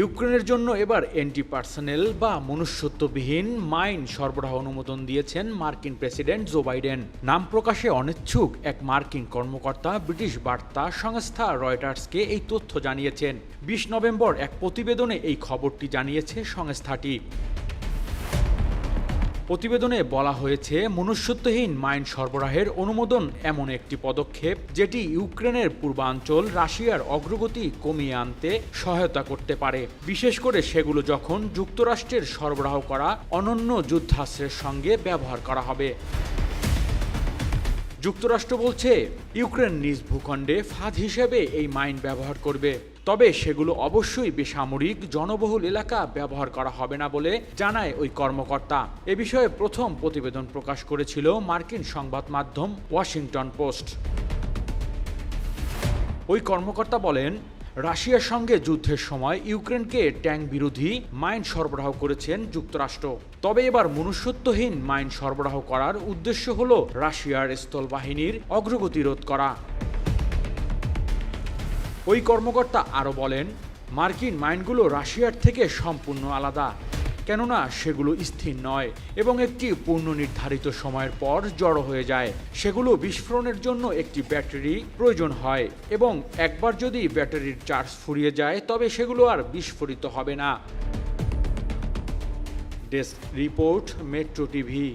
ইউক্রেনের জন্য এবার এন্টি পার্সোনেল বা মনুষ্যত্ববিহীন মাইন সরবরাহ অনুমোদন দিয়েছেন মার্কিন প্রেসিডেন্ট জো বাইডেন। নাম প্রকাশে অনিচ্ছুক এক মার্কিন কর্মকর্তা ব্রিটিশ বার্তা সংস্থা রয়টার্সকে এই তথ্য জানিয়েছেন। বিশ নভেম্বর এক প্রতিবেদনে এই খবরটি জানিয়েছে সংস্থাটি। প্রতিবেদনে বলা হয়েছে, মনুষ্যত্বহীন মাইন সরবরাহের অনুমোদন এমন একটি পদক্ষেপ যেটি ইউক্রেনের পূর্বাঞ্চল রাশিয়ার অগ্রগতি কমিয়ে আনতে সহায়তা করতে পারে। বিশেষ করে সেগুলো যখন যুক্তরাষ্ট্রের সরবরাহ করা অনন্য যুদ্ধাস্ত্রের সঙ্গে ব্যবহার করা হবে। যুক্তরাষ্ট্র বলছে, ইউক্রেন নিজ ভূখণ্ডে ফাঁদ হিসেবে এই মাইন ব্যবহার করবে। তবে সেগুলো অবশ্যই বেসামরিক জনবহুল এলাকা ব্যবহার করা হবে না বলে জানায় ওই কর্মকর্তা। এ বিষয়ে প্রথম প্রতিবেদন প্রকাশ করেছিল মার্কিন সংবাদ মাধ্যম ওয়াশিংটন পোস্ট। ওই কর্মকর্তা বলেন, রাশিয়ার সঙ্গে যুদ্ধের সময় ইউক্রেনকে ট্যাঙ্ক বিরোধী মাইন সরবরাহ করেছেন যুক্তরাষ্ট্র। তবে এবার মনুষ্যত্বহীন মাইন সরবরাহ করার উদ্দেশ্য হল রাশিয়ার স্থল বাহিনীর অগ্রগতি রোধ করা। ওই কর্মকর্তা আরও বলেন, মার্কিন মাইনগুলো রাশিয়ার থেকে সম্পূর্ণ আলাদা, কেননা সেগুলো স্থির নয় এবং একটি পূর্ণ নির্ধারিত সময়ের পর জড়ো হয়ে যায়। সেগুলো বিস্ফোরণের জন্য একটি ব্যাটারি প্রয়োজন হয় এবং একবার যদি ব্যাটারির চার্জ ফুরিয়ে যায়, তবে সেগুলো আর বিস্ফোরিত হবে না। Desk report, metro TV.